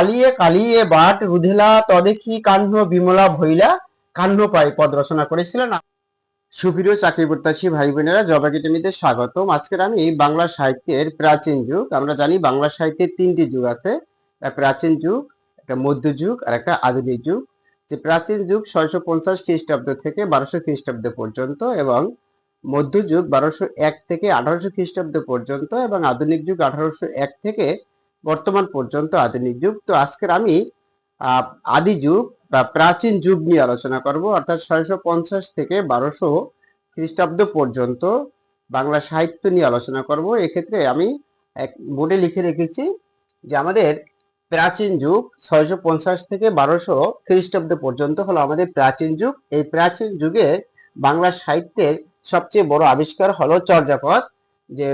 আলিয়ে কালিয়ে বাট রুধেলা তদেখি কাহ্ন বিমলা ভৈলা কাহ্ন পাই পদ রচনা করেছিলেন সুপ্রিয় চাকরি প্রত্যাশী ভাই বোনেরা জব একাডেমিতে স্বাগতম। আজকের আমি বাংলা সাহিত্যের প্রাচীন যুগ। আমরা জানি বাংলা সাহিত্যের তিনটি যুগ আছে। প্রাচীন যুগ, একটা মধ্যযুগ আর একটা আধুনিক যুগ। যে প্রাচীন যুগ ছয়শো পঞ্চাশ খ্রিস্টাব্দ থেকে বারোশো খ্রিস্টাব্দ পর্যন্ত এবং মধ্যযুগ বারোশো এক থেকে আঠারোশো খ্রিস্টাব্দ পর্যন্ত এবং আধুনিক যুগ আঠারোশো এক থেকে বর্তমান পর্যন্ত আধুনিক যুগ। তো আজকের আমি আদি যুগ বা প্রাচীন যুগ নিয়ে আলোচনা করব। অর্থাৎ ছয়শো পঞ্চাশ থেকে বারোশো খ্রিস্টাব্দ পর্যন্ত বাংলা সাহিত্য নিয়ে আলোচনা করব। এক্ষেত্রে আমি এক বোর্ডে লিখে রেখেছি যে আমাদের প্রাচীন যুগ ছয়শো পঞ্চাশ থেকে বারোশো খ্রিস্টাব্দ পর্যন্ত হলো আমাদের প্রাচীন যুগ। এই প্রাচীন যুগে বাংলা সাহিত্যের সবচেয়ে বড় আবিষ্কার হলো চর্যাপদ, যে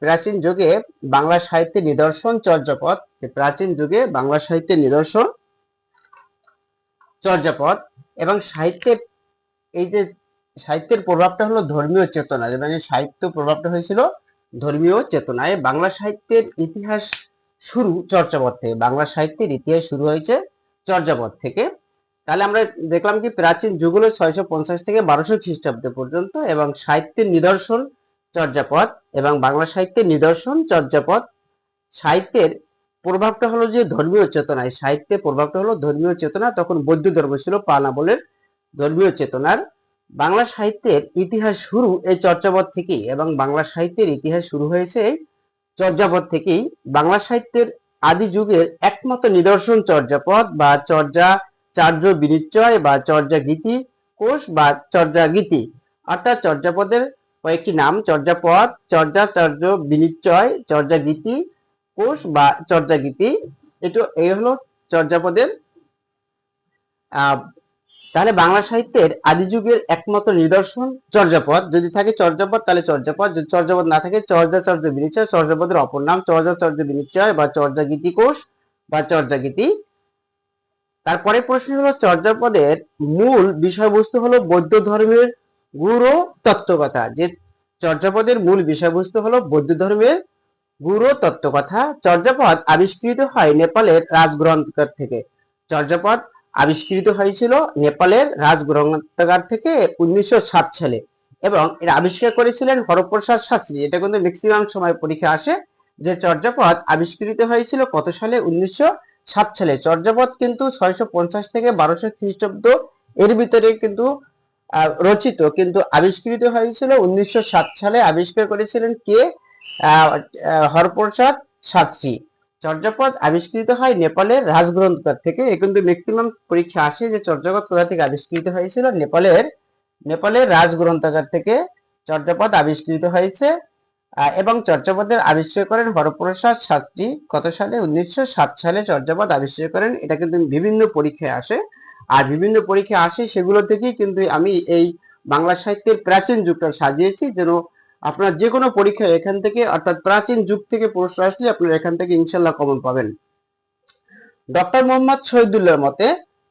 প্রাচীন যুগে বাংলা সাহিত্যের নিদর্শন চর্যাপদ প্রাচীন যুগে বাংলা সাহিত্যের নিদর্শন চর্যাপদ এবং সাহিত্যের, এই যে সাহিত্যের প্রভাবটা হলো ধর্মীয় চেতনা মানে সাহিত্য প্রভাবটা হয়েছিল ধর্মীয় চেতনায়। বাংলা সাহিত্যের ইতিহাস শুরু চর্যাপদ থেকে, বাংলা সাহিত্যের ইতিহাস শুরু হয়েছে চর্যাপদ থেকে। তাহলে আমরা দেখলাম কি প্রাচীন যুগ হলো ছয়শো পঞ্চাশ থেকে বারোশো খ্রিস্টাব্দ পর্যন্ত এবং সাহিত্যের নিদর্শন চর্যাপদ এবং বাংলা সাহিত্যের নিদর্শন চর্যাপদ। সাহিত্যের প্রভাবটা হলো যে ধর্মীয় চেতনায় সাহিত্যের প্রভাবটা হলো ধর্মীয় চেতনা, তখন বৌদ্ধ ধর্ম ছিল পানাবলের ধর্মীয় চেতনার। বাংলা সাহিত্যের ইতিহাস শুরু এই চর্যাপদ থেকেই এবং বাংলা সাহিত্যের ইতিহাস শুরু হয়েছে এই চর্যাপদ থেকেই। বাংলা সাহিত্যের আদি যুগের একমাত্র নিদর্শন চর্যাপদ বা চর্যা চার্য বিনিশ্চয় বা চর্যা গীতি কোষ বা চর্যা গীতি, অর্থাৎ চর্যাপদের কয়েকটি নাম, চর্যাপদ, চর্যাচার্য বিনিশ্চয় চর্যা গীতি কোষ বা চর্যা গীতি এটা এই হলো চর্যাপদের তাহলে বাংলা সাহিত্যের আদি যুগের একমাত্র নিদর্শন চর্যাপদ। যদি থাকে চর্যাপদ, তাহলে চর্যাপদ। যদি চর্যাপদ না থাকে, চর্যাচর্য বিনিশ্চয় চর্যাপদের অপর নাম চর্যাচর্য বিনিশ্চয় বা চর্যা গীতি কোষ বা চর্যা গীতি তারপরে প্রশ্ন হলো, চর্যাপদের মূল বিষয়বস্তু হলো বৌদ্ধ ধর্মের গুরু তত্ত্বকথা। যে চর্যাপদের মূল বিষয়বস্তু হলো বৌদ্ধ ধর্মের গুরু তত্ত্বকথা। চর্যাপদ আবিষ্কৃত হয় নেপালের রাজগ্রন্থকার থেকে। চর্যাপদ আবিষ্কৃত হয়েছিল নেপালের রাজগ্রন্থকার থেকে উনিশশো সাত সালে এবং এর আবিষ্কার করেছিলেন হরপ্রসাদ শাস্ত্রী। এটা কিন্তু ম্যাক্সিমাম সময় পরীক্ষা আসে যে চর্যাপদ আবিষ্কৃত হয়েছিল কত সালে? উনিশশো সাত সালে। চর্যাপদ কিন্তু ছয়শো পঞ্চাশ থেকে বারোশো খ্রিস্টাব্দ এর ভিতরে কিন্তু রচিত, কিন্তু আবিষ্কৃত হয়েছিল উনিশশো সাত সালে। আবিষ্কার করেছিলেন কে? হরপ্রসাদ শাস্ত্রী চর্যাপদ আবিষ্কৃত হয় নেপালের রাজগ্রন্থকার থেকে। এ কিন্তু ম্যাক্সিমাম পরীক্ষা আসে যে চর্যাপদ কোথা থেকে আবিষ্কৃত হয়েছিল? নেপালের নেপালের রাজগ্রন্থাগার থেকে চর্যাপদ আবিষ্কৃত হয়েছে। এবং চর্যাপদের আবিষ্কার করেন হরপ্রসাদ শাস্ত্রী কত সালে? উনিশশো সাত সালে চর্যাপদ আবিষ্কার করেন। এটা কিন্তু বিভিন্ন পরীক্ষায় আসে। আর বিভিন্ন পরীক্ষা আসে, সেগুলো থেকেই কিন্তু আমি এই বাংলা সাহিত্যের প্রাচীন যুগটা সাজিয়েছি। যেন আপনার যে কোনো পরীক্ষায় এখান থেকে, অর্থাৎ প্রাচীন যুগ থেকে প্রশ্ন আসলে আপনারা এখান থেকে ইনশাল্লাহ কমন পাবেন। ডক্টর মোহাম্মদ শহীদুল্লাহর মতে,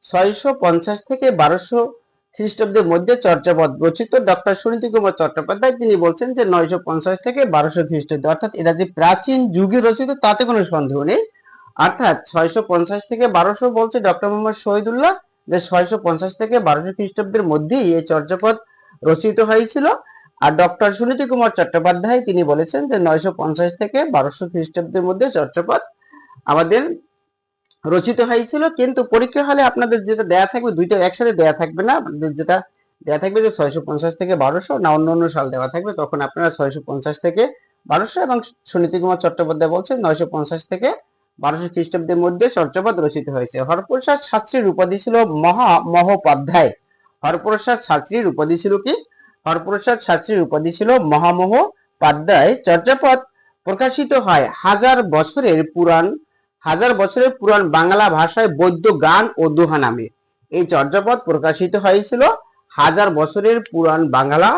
ছয়শো পঞ্চাশ থেকে বারোশো খ্রিস্টাব্দের মধ্যে চর্যাপদ রচিত ডক্টর সুনীতি কুমার চট্টোপাধ্যায় তিনি বলছেন যে, নয়শো পঞ্চাশ থেকে বারোশো খ্রিস্টাব্দ, অর্থাৎ এটা যে প্রাচীন যুগে রচিত, তাতে কোনো সন্দেহ নেই। অর্থাৎ ছয়শো পঞ্চাশ থেকে বারোশো বলছে ডক্টর মোহাম্মদ শহীদুল্লাহ যে ছয়শো পঞ্চাশ থেকে বারোশো খ্রিস্টাব্দের মধ্যেই এই চর্যাপদ রচিত হয়েছিল। আর ডক্টর সুনীতি কুমার চট্টোপাধ্যায় তিনি বলেছেন যে নয়শো পঞ্চাশ থেকে বারোশো খ্রিস্টাব্দের মধ্যে চর্যাপদ আমাদের রচিত হয়েছিল। কিন্তু পরীক্ষা হলে আপনাদের যেটা দেয়া থাকবে, দুইটা একসাথে দেয়া থাকবে না। আপনাদের যেটা দেয়া থাকবে যে ছয়শো পঞ্চাশ থেকে বারোশো না অন্য অন্য সাল দেওয়া থাকবে, তখন আপনারা ছয়শো পঞ্চাশ থেকে বারোশো এবং সুনীতি কুমার চট্টোপাধ্যায় বলছেন নয়শো পঞ্চাশ থেকে বারোশো খ্রিস্টাব্দের মধ্যে চর্যাপদ রচিত হয়েছে। হরপ্রসাদ শাস্ত্রীর উপাধি ছিল মহা মহোপাধ্যায়। হরপ্রসাদ শাস্ত্রীর উপাধি ছিল কি? হরপ্রসাদ শাস্ত্রীর উপাধি ছিল মহামহোপাধ্যায়। চর্যাপদ প্রকাশিত হয় হাজার বছরের পুরাণ, হাজার বছরের পুরাণ বাংলা ভাষায় বৈদ্য, গান ও দোহা নামে। এই চর্যাপদ প্রকাশিত হয়েছিল হাজার বছরের পুরাণ বাংলা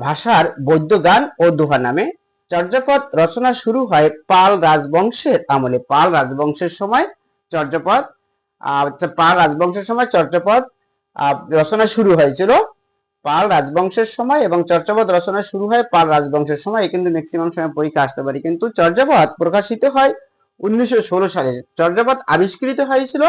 ভাষার বৈদ্য, গান ও দোহা নামে। চর্যাপদ রচনা শুরু হয় পাল রাজবংশের আমলে। পাল রাজবংশের সময় চর্যাপদ পাল রাজবংশের সময় চর্যাপদ রচনা শুরু হয়েছিল পাল রাজবংশের সময় এবং চর্যাপদ রচনা শুরু হয় পাল রাজবংশের সময়। কিন্তু ম্যাক্সিমাম সময় পরীক্ষা আসতে পারে। কিন্তু চর্যাপদ প্রকাশিত হয় উনিশশো ষোলো সালে। চর্যাপদ আবিষ্কৃত হয়েছিল,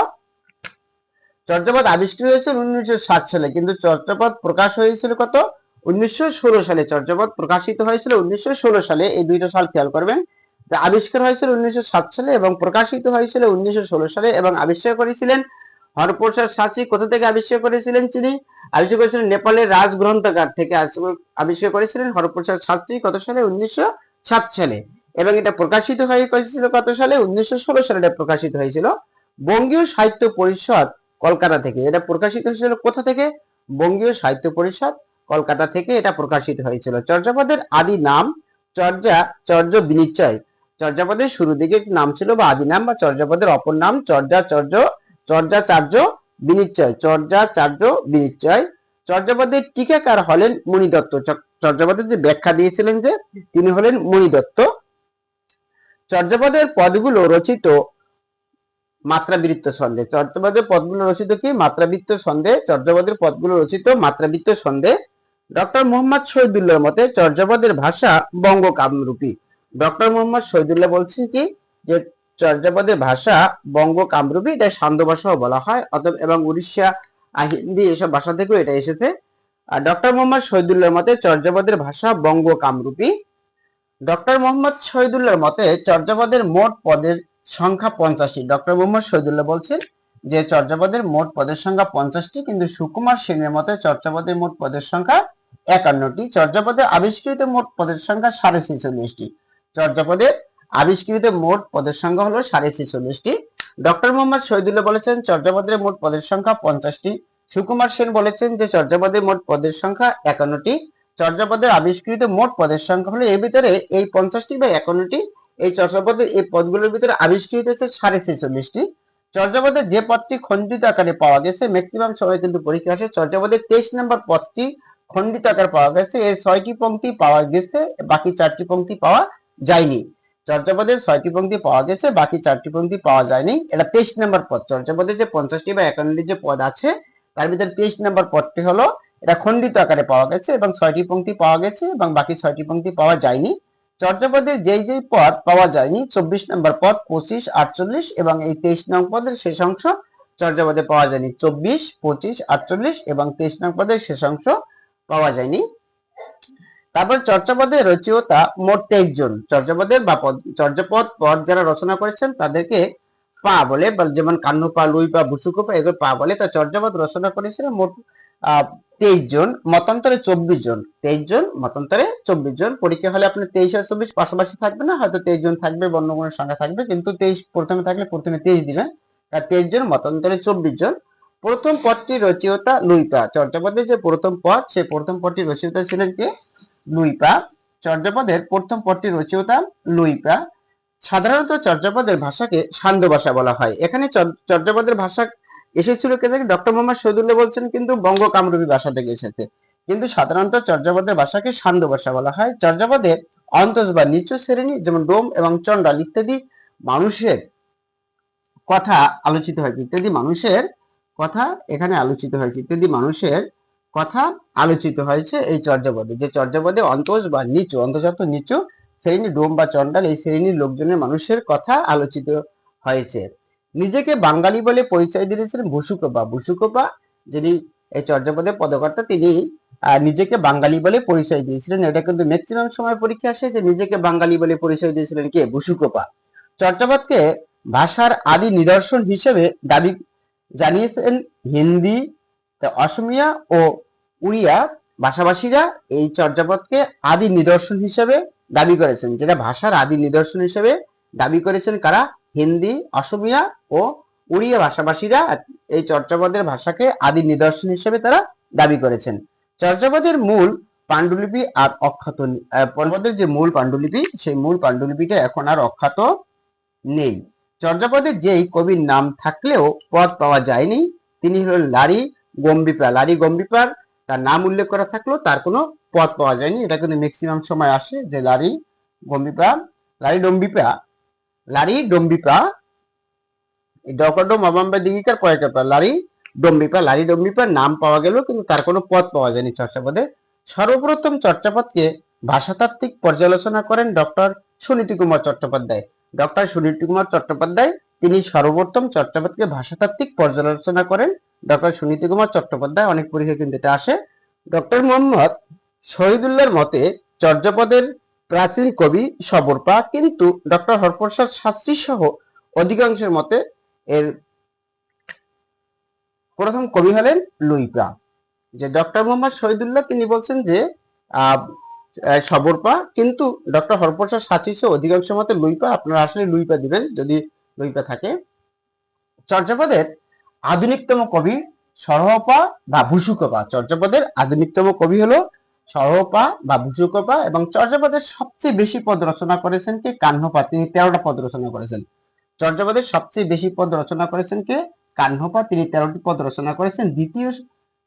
চর্যাপদ আবিষ্কৃত হয়েছিল উনিশশো সাত সালে। কিন্তু চর্যাপদ প্রকাশ হয়েছিল কত? উনিশশো ষোলো সালে চর্যাপদ প্রকাশিত হয়েছিল। উনিশশো ষোলো সালে এই দুইটা সাল খেয়াল করবেন। যে আবিষ্কার হয়েছিল উনিশশো সাত সালে এবং প্রকাশিত হয়েছিল উনিশশো ষোলো সালে এবং আবিষ্কার করেছিলেন হরপ্রসাদ শাস্ত্রী। কোথা থেকে আবিষ্কার করেছিলেন তিনি? আবিষ্কার করেছিলেন নেপালের রাজগ্রন্থাগার থেকে আবিষ্কার- আবিষ্কার করেছিলেন হরপ্রসাদ শাস্ত্রী কত সালে? উনিশশো সাত সালে। এবং এটা প্রকাশিত হয়ে হয়েছিল কত সালে? উনিশশো ষোলো সালে এটা প্রকাশিত হয়েছিল। বঙ্গীয় সাহিত্য পরিষদ কলকাতা থেকে। এটা প্রকাশিত হয়েছিল কোথা থেকে? বঙ্গীয় সাহিত্য পরিষদ কলকাতা থেকে এটা প্রকাশিত হয়েছিল। চর্যাপদের আদি নাম চর্যা, চর্য বিনিশ্চয় চর্যাপদের শুরু দিকে একটি নাম ছিল বা আদি নাম বা চর্যাপদের অপর নাম চর্যা, চর্য, চর্যাচার্য বিনিশ্চয় চর্যাচার্য বিনিশ্চয় চর্যাপদের টিকাকার হলেন মণিদত্ত চর্যাপদের যে ব্যাখ্যা দিয়েছিলেন যে, তিনি হলেন মণিদত্ত চর্যাপদের পদগুলো রচিত মাত্রাবৃত্ত ছন্দে। চর্যাপদের পদগুলো রচিত কি? মাত্রাবৃত্ত ছন্দে। চর্যাপদের পদগুলো রচিত মাত্রাবৃত্ত ছন্দে। ডক্টর মোহাম্মদ শহীদুল্লাহর মতে চর্যাপদের ভাষা বঙ্গ কামরূপী ডক্টর মোহাম্মদ শহীদুল্লাহ বলছেন কি, যে চর্যাপদের ভাষা বঙ্গ কামরূপী এটা সান্ধ্য ভাষাও বলা হয়, অতএব এবং উড়িষ্যা হিন্দি এসব ভাষা থেকেও এটা এসেছে। আর ডক্টর মোহাম্মদ শহীদুল্লাহর মতে চর্যাপদের ভাষা বঙ্গ কামরূপী ডক্টর মোহাম্মদ শহীদুল্লাহর মতে চর্যাপদের মোট পদের সংখ্যা পঞ্চাশটি। ডক্টর মোহাম্মদ শহীদুল্লাহ বলছেন যে চর্যাপদের মোট পদের সংখ্যা পঞ্চাশটি, কিন্তু সুকুমার সেনের মতে চর্যাপদের মোট পদের সংখ্যা একান্নটি চর্যাপদের আবিষ্কৃত মোট পদের সংখ্যা সাড়ে ছেচল্লিশটি। চর্যাপদের আবিষ্কৃত মোট পদের সংখ্যা হলো সাড়ে ছেচল্লিশটি। ডক্টর মোহাম্মদ শহীদুল্লাহ বলেছেন চর্যাপদের মোট পদের সংখ্যা পঞ্চাশটি। সুকুমার সেন বলেছেন যে চর্যাপদের মোট পদের সংখ্যা একান্নটি। চর্যাপদের আবিষ্কৃত মোট পদের সংখ্যা হলো এর ভিতরে এই পঞ্চাশটি বা একান্নটি। এই চর্যাপদের এই পদগুলোর ভিতরে আবিষ্কৃত হচ্ছে সাড়ে ছেচল্লিশটি। চর্যাপদের যে পদটি খণ্ডিত আকারে পাওয়া গেছে ম্যাক্সিমাম সময় কিন্তু পরীক্ষা আসে। চর্যাপদের তেইশ নম্বর পদটি খণ্ডিত আকার পাওয়া গেছে। এর ছয়টি পংক্তি পাওয়া গেছে, বাকি চারটি পংক্তি পাওয়া যায়নি। চর্যাপদের ছয়টি পংক্তি পাওয়া গেছে, বাকি চারটি পংক্তি পাওয়া যায়নি। এটা তেইশ নম্বর পদ। চর্যাপদের যে পঞ্চাশটি বা একান্নটি যে পদ আছে, তার ভিতরে তেইশ নম্বর পদটি হলো, এটা খণ্ডিত আকারে পাওয়া গেছে এবং ছয়টি পংক্তি পাওয়া গেছে এবং বাকি ছয়টি পংক্তি পাওয়া যায়নি। চর্যাপদের যেই যেই পদ পাওয়া যায়নি, চব্বিশ নম্বর পদ, পঁচিশ, আটচল্লিশ এবং এই তেইশ নং পদের শেষ অংশ চর্যাপদে পাওয়া যায়নি। চব্বিশ, পঁচিশ, আটচল্লিশ এবং তেইশ নং পদের শেষ অংশ পাওয়া যায়নি। তারপর চর্যাপদের রচয়িতা মোট তেইশ জন। চর্যাপদের বা পদ, চর্যাপদ পদ যারা রচনা করেছেন তাদেরকে পা বলে যেমন কান্নু পা লুই পা বুসুকো পা এগুলো পা বলে, তা চর্যাপদ রচনা করেছিলেন মোট তেইশ জন, মতান্তরে চব্বিশ জন। তেইশ জন, মতান্তরে চব্বিশ জন। পরীক্ষা হলে আপনার তেইশ আর চব্বিশ পাশাপাশি থাকবে না, হয়তো তেইশ জন থাকবে, বর্ণগুণের সংখ্যা থাকবে, কিন্তু তেইশ প্রথমে থাকলে প্রথমে তেইশ দিবেন আর তেইশ জন, মতান্তরে চব্বিশ জন। প্রথম পদটি রচয়িতা লুইপা চর্যাপদের যে প্রথম পদ, সে প্রথম পদটি রচয়িতা ছিলেন কে? লুইপা চর্যাপদের প্রথম পদটি রচয়িতা লুইপা সাধারণত চর্যাপদের ভাষাকে সান্ধ্য ভাষা বলা হয়। এখানে চর- চর্যাপদের ভাষা এসেছিল কে থেকে? ডক্টর মোহাম্মদ শহীদুল্লাহ বলছেন কিন্তু বঙ্গ কামরূপী ভাষা থেকে এসেছে। কিন্তু সাধারণত চর্যাপদের ভাষাকে সান্ধ্য ভাষা বলা হয়। চর্যাপদে অন্তস বা নিচু শ্রেণি, যেমন ডোম এবং চন্ডাল ইত্যাদি মানুষের কথা আলোচিত হয়। ইত্যাদি মানুষের কথা এখানে আলোচিত হয়েছে। ইত্যাদি মানুষের কথা আলোচিত হয়েছে এই চর্যাপদে। যে চর্যাপদে অন্তস বা নিচু, অন্তর্জাত নিচু, শ্রেণি ডোম বা চন্ডাল এই শ্রেণির লোকজনের মানুষের কথা আলোচিত হয়েছে। নিজেকে বাঙালি বলে পরিচয় দিয়েছিলেন ভুসুকোপা ভুসুকোপা যিনি এই চর্যাপদের পদকর্তা, তিনি নিজেকে বাঙালি বলে পরিচয় দিয়েছিলেন। এটা কিন্তু ম্যাক্সিমাম সময় পরীক্ষা আসে যে নিজেকে বাঙালি বলে পরিচয় দিয়েছিলেন কে? ভুসুকোপা চর্যাপদকে ভাষার আদি নিদর্শন হিসেবে দাবি জানিয়েছেন হিন্দি অসমিয়া ও উড়িয়া ভাষাভাষীরা এই চর্যাপদকে আদি নিদর্শন হিসেবে দাবি করেছেন। যেটা ভাষার আদি নিদর্শন হিসেবে দাবি করেছেন কারা? হিন্দি, অসমিয়া ও উড়িয়া ভাষাভাষীরা এই চর্যাপদের ভাষাকে আদি নিদর্শন হিসেবে তারা দাবি করেছেন। চর্যাপদের মূল পাণ্ডুলিপি আর অক্ষত পর্বতের যে মূল পাণ্ডুলিপি, সেই মূল পাণ্ডুলিপিটা এখন আর অক্ষত নেই। চর্যাপদের যেই কবির নাম থাকলেও পদ পাওয়া যায়নি, তিনি হলেন লারি গম্বিপা। লারি গম্বিপার তার নাম উল্লেখ করা থাকলেও তার কোনো পদ পাওয়া যায়নি। এটা কিন্তু ম্যাক্সিমাম সময় আসে যে লারি গম্বিপা, লারি ডম্বিপা লারি ডম্বিপা ডকডম অবাম্বা দিঘিকার পয়কাপা লারি ডম্বিপা, লারি ডম্বিপার নাম পাওয়া গেল কিন্তু তার কোনো পদ পাওয়া যায়নি চর্চাপদে সর্বপ্রথম চর্চাপদকে ভাষাতাত্ত্বিক পর্যালোচনা করেন ডক্টর সুনীতি কুমার চট্টোপাধ্যায়। ডক্টর সুনীল কুমার চট্টোপাধ্যায়, তিনি সর্বপ্রথম চর্যাপদকে ভাষাতাত্ত্বিক পর্যালোচনা করেন। ডক্টর সুনীতি কুমার চট্টোপাধ্যায় অনেক পরীক্ষা কিন্তু এটা আসে। ডক্টর মোহাম্মদ শহীদুল্লাহর মতে, চর্যাপদের প্রাচীন কবি সবরপা কিন্তু ডক্টর হরপ্রসাদ শাস্ত্রী সহ অধিকাংশের মতে এর প্রথম কবি হলেন লুইপা। যে ডক্টর মোহাম্মদ শহীদুল্লাহ তিনি বলছেন যে সবরপা কিন্তু ডক্টর হরপ্রসাদ সহ অধিকাংশ মতে লুইপা আপনারা আসলে লুইপা দিবেন যদি লুইপা থাকে। চর্যাপদের আধুনিকতম কবি সরহপা বা ভূসুকপা চর্যাপদের আধুনিকতম কবি হলো সরহপা বা ভূসুকপা এবং চর্যাপদের সবচেয়ে বেশি পদ রচনা করেছেন কে? কাহ্নপা তিনি তেরোটা পদ রচনা করেছেন। চর্যাপদের সবচেয়ে বেশি পদ রচনা করেছেন কে? কাহ্নপা তিনি তেরোটি পদ রচনা করেছেন। দ্বিতীয়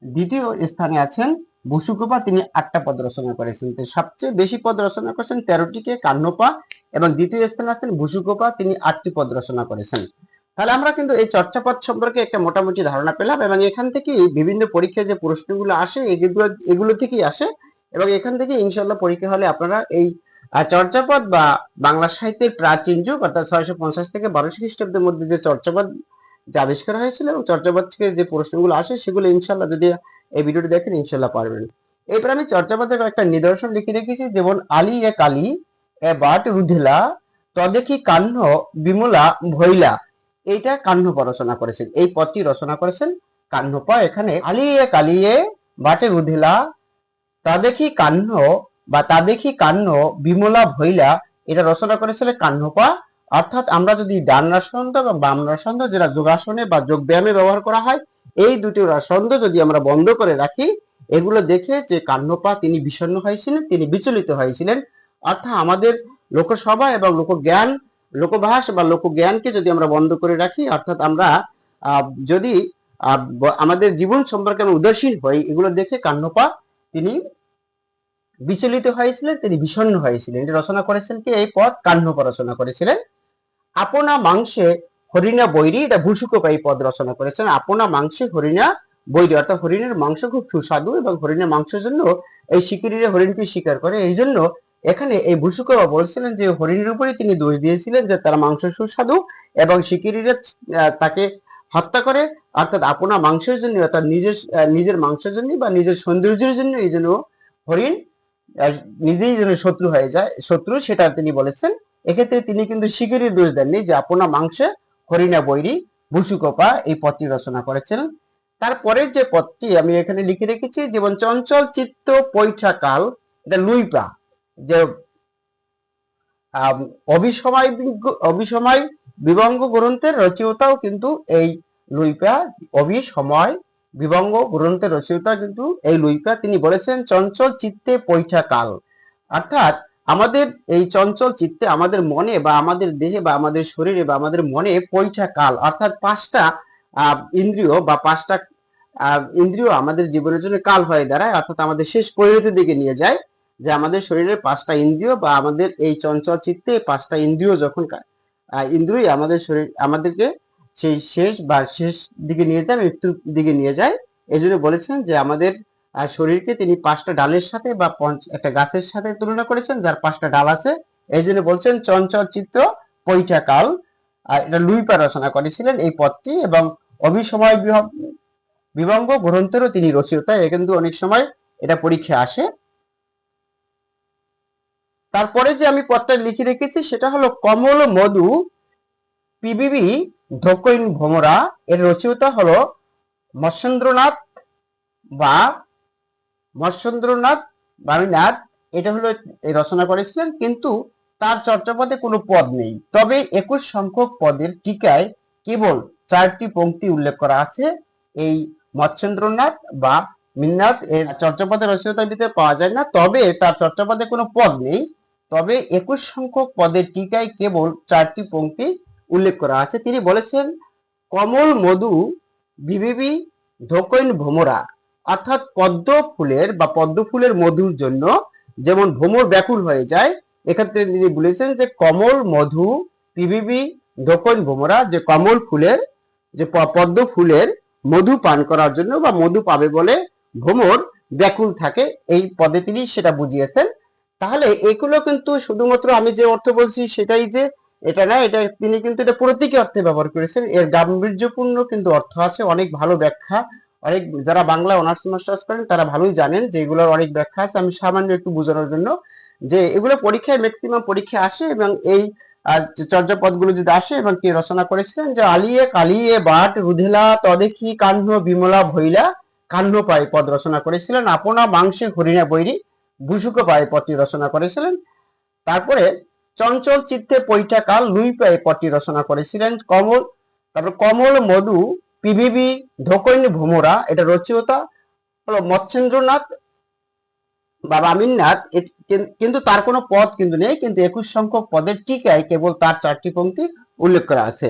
দ্বিতীয় স্থানে আছেন বসুকপা তিনি আটটা পদ রচনা করেছেন। সবচেয়ে বেশি পদ রচনা করেছেন তেরোটিকে কাহ্নপা এবং দ্বিতীয় স্থানে আছেন বসুকপা তিনি আটটি পদ রচনা করেছেন। তাহলে আমরা কিন্তু এই চর্চাপদ সম্পর্কে একটা মোটামুটি ধারণা পেলাম এবং এখান থেকে বিভিন্ন পরীক্ষায় যে প্রশ্নগুলো আসে এগুলো এগুলো থেকেই আসে এবং এখান থেকে ইনশাল্লাহ পরীক্ষা হলে আপনারা এই আহ, চর্যাপদ বা বাংলা সাহিত্যের প্রাচীন যুগ অর্থাৎ ছয়শো পঞ্চাশ থেকে বারোশো খ্রিস্টাব্দের মধ্যে যে চর্যাপদ যে আবিষ্কার হয়েছিল এবং চর্যাপদ থেকে যে প্রশ্নগুলো আসে সেগুলো ইনশাল্লাহ যদি এই ভিডিওটি দেখেন ইনশাল্লাহ পারবেন। এরপর আমি চর্যাপদের একটা নিদর্শন লিখে রেখেছি, যেমন আলী এ কালী, এ বাট রুধেলা, তদেখি কাহ্ন, বিমলা, ভৈলা। এইটা কাহ্নপা রচনা করেছেন। এই পদটি রচনা করেছেন কাহ্নপা এখানে আলিয়ে কালিয়ে বাটে রুধিলা তা দেখি কাহ্ন বা তা দেখি কাহ্ন, বিমলা, ভৈলা, এটা রচনা করেছিলেন কাহ্নপা অর্থাৎ আমরা যদি ডান রাসন্দ বা বাম রাসন্দ যেটা যোগাসনে বা যোগ ব্যায়ামে ব্যবহার করা হয় এই দুটি রাসন্দ যদি আমরা বন্ধ করে রাখি, এগুলো দেখে যে কান্নপা তিনি বিষণ্ণ হয়েছিলেন, তিনি বিচলিত হয়েছিলেন। অর্থাৎ আমাদের লোকসভা এবং লোকজ্ঞান, লোকভাষ বা লোকজ্ঞানকে যদি আমরা বন্ধ করে রাখি, অর্থাৎ আমরা যদি আমাদের জীবন সম্পর্কে আমরা উদাসীন হই, এগুলো দেখে কান্নপা তিনি বিচলিত হয়েছিলেন, তিনি বিষণ্ণ হয়েছিলেন। এটা রচনা করেছেন কি? এই পদ কান্নপা রচনা করেছিলেন। আপনা মাংসে হরিণা বৈরী, এটা ভূসুকপা এই পদ রচনা করেছেন। আপনা মাংসে হরিণা বৈরী, অর্থাৎ হরিণের মাংস খুব সুস্বাদু এবং হরিণের মাংসের জন্য এই শিকারীরা হরিণকে শিকার করে। এই জন্য এখানে এই ভূসুকবা বলছিলেন যে হরিণের উপরে তিনি দোষ দিয়েছিলেন যে তার মাংস সুস্বাদু এবং শিকারীরা তাকে হত্যা করে। অর্থাৎ আপনা মাংসের জন্য, অর্থাৎ নিজের নিজের মাংসের জন্য বা নিজের সৌন্দর্যের জন্য এই জন্য হরিণ নিজেই যেন শত্রু হয়ে যায়, শত্রু সেটা তিনি বলেছেন। এক্ষেত্রে তিনি কিন্তু শিকারীর দোষ দেননি যে আপনা মাংসে হরিণা বৈরী ভূসুকপা এই পদটি রচনা করেছেন। তারপরে যে পদটি আমি এখানে লিখে রেখেছি যেমন চঞ্চল চিত্ত পৈঠা কাল এটা লুইপা। যে আম, অবিসময় বিবঙ্গ গ্রন্থের রচয়িতাও কিন্তু এই লুইপা অবিসময় বিবঙ্গ গ্রন্থের রচয়িতা কিন্তু এই লুইপা তিনি বলেছেন চঞ্চল চিত্তে পৈঠা কাল। অর্থাৎ আমাদের এই চঞ্চল চিত্তে আমাদের মনে বা আমাদের দেহে বা আমাদের শরীরে বা আমাদের মনে পৈঠা কাল, অর্থাৎ পাঁচটা ইন্দ্রিয় বা পাঁচটা ইন্দ্রিয় আমাদের জীবনের জন্য কাল হয়ে দাঁড়ায়, অর্থাৎ আমাদের শেষ পরিণতির দিকে নিয়ে যায়, যে আমাদের শরীরের পাঁচটা ইন্দ্রিয় বা আমাদের এই চঞ্চল চিত্তে পাঁচটা ইন্দ্রিয় যখন ইন্দ্রিয় আমাদের শরীর, আমাদেরকে সেই শেষ বা শেষ দিকে নিয়ে যায়, মৃত্যুর দিকে নিয়ে যায়। এই জন্য বলেছেন যে আমাদের শরীরকে তিনি পাঁচটা ডালের সাথে বা একটা গাছের সাথে তুলনা করেছেন, যার পাঁচটা ডাল আছে। এই জন্য বলছেন চঞ্চল চিত্র পৈঠা কাল আর এটা লুইপা রচনা করেছিলেন এই পদটি এবং অবিসময় বিভঙ্গ গ্রন্থেরও তিনি রচয়িতা এ কিন্তু অনেক সময় এটা পরীক্ষায় আসে। তারপরে যে আমি পদটা লিখে রেখেছি, সেটা হলো কমল মধু পিবিবি ধকৈন ভ্রমরা এর রচয়িতা হলো মৎস্যেন্দ্রনাথ বা মৎস্যেন্দ্রনাথ বামিনাথ এটা হলো রচনা করেছিলেন, কিন্তু তার চর্যাপদে কোনো পদ নেই। তবে একুশ সংখ্যক পদের টিকায় কেবল চারটি পঙ্ক্তি উল্লেখ করা আছে। এই মৎস্যেন্দ্রনাথ বা মিন্নাথ, এর চর্যাপদের রচয়িতার ভিতরে পাওয়া যায় না, তবে তার চর্যাপদে কোনো পদ নেই। তবে একুশ সংখ্যক পদের টিকায় কেবল চারটি পঙ্ক্তি উল্লেখ করা আছে। তিনি বলেছেন, কমল মধু, বিবিবি ধকৈন ভ্রমরা অর্থাৎ পদ্ম ফুলের বা পদ্ম ফুলের মধুর জন্য যেমন ভ্রমর ব্যাকুল হয়ে যায়, এক্ষেত্রে তিনি বলেছেন যে কমল, মধু পিবিবি ধকৈন ভ্রমরা যে কমল ফুলের, যে পদ্ম ফুলের মধু পান করার জন্য বা মধু পাবে বলে ভ্রমর ব্যাকুল থাকে, এই পদে তিনি সেটা বুঝিয়েছেন। তাহলে এগুলো কিন্তু শুধুমাত্র আমি যে অর্থ বলছি সেটাই যে এটা না, এটা তিনি কিন্তু এটা প্রতীকী অর্থে ব্যবহার করেছেন। এর গাম্ভীর্যপূর্ণ কিন্তু অর্থ আছে, অনেক ভালো ব্যাখ্যা অনেক যারা বাংলা অনার্স মাস্টার্স করেন তারা ভালোই জানেন যে এগুলোর অনেক ব্যাখ্যা আছে। আমি সামান্য একটু বোঝানোর জন্য যে এগুলো পরীক্ষায় ম্যাক্সিমাম পরীক্ষায় আসে এবং এই আহ, যে চর্যাপদগুলো যদি আসে এবং কে রচনা করেছিলেন যে আলিয়ে কালিয়ে বাট রুধেলা তদেখি কাহ্ন বিমলা ভৈলা কাহ্ন পায় পদ রচনা করেছিলেন। আপনা মাংসে হরিণা বৈরি ভুসুক পায় পদটি রচনা করেছিলেন। তারপরে চঞ্চল চিত্তে পৈঠা কাল লুই পায় পদটি রচনা করেছিলেন। কমল তারপর কমল মধু পিবিবি ধোকৈন ভোমরা, এটা রচয়িতা হলো মৎস্যেন্দ্রনাথ বা রামিননাথ। কিন্তু তার কোনো পদ কিন্তু নেই, কিন্তু একুশ সংখ্যক পদের টিকায় কেবল তার চারটি পংক্তি উল্লেখ করা আছে।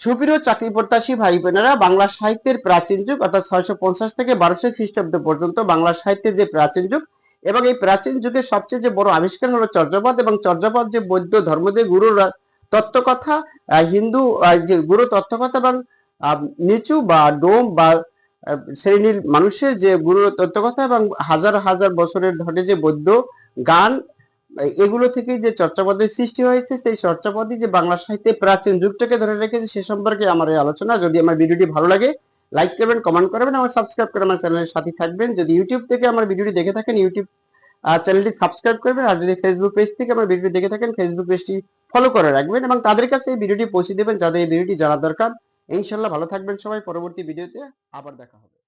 সুপ্রিয় চাকরি প্রত্যাশী ভাই বোনেরা বাংলা সাহিত্যের প্রাচীন যুগ, অর্থাৎ ছয়শো পঞ্চাশ থেকে বারোশো খ্রিস্টাব্দ পর্যন্ত বাংলা সাহিত্যের যে প্রাচীন যুগ এবং এই প্রাচীন যুগের সবচেয়ে যে বড় আবিষ্কার হলো চর্যাপদ এবং চর্যাপদ যে বৌদ্ধ ধর্মদের গুরুর তত্ত্বকথা হিন্দু যে গুরু তত্ত্বকথা এবং নিচু বা ডোম বা শ্রেণির মানুষের যে গুরু তত্ত্বকথা এবং হাজার হাজার বছরের ধরে যে বৌদ্ধ গান, এগুলো থেকে যে চর্চাপদের সৃষ্টি হয়েছে, সেই চর্চাপদই যে বাংলা সাহিত্যে প্রাচীন যুগটাকে ধরে রেখেছে, সে সম্পর্কে আমার এই আলোচনা। যদি আমার ভিডিওটি ভালো লাগে, লাইক করবেন কমেন্ট করবেন, আমার সাবস্ক্রাইব করে আমার চ্যানেলের সাথে থাকবেন। যদি ইউটিউব থেকে আমার ভিডিওটি দেখে থাকেন ইউটিউব চ্যানেলটি সাবস্ক্রাইব করবেন। আর যদি ফেসবুক পেজ থেকে আমার ভিডিওটি দেখে থাকেন ফেসবুক পেজটি ফলো করে রাখবেন এবং তাদের কাছে এই ভিডিওটি পৌঁছে দেবেন যাদের এই ভিডিওটি জানা দরকার। ইনশাল্লাহ ভালো থাকবেন সবাই। পরবর্তী ভিডিওতে আবার দেখা হবে।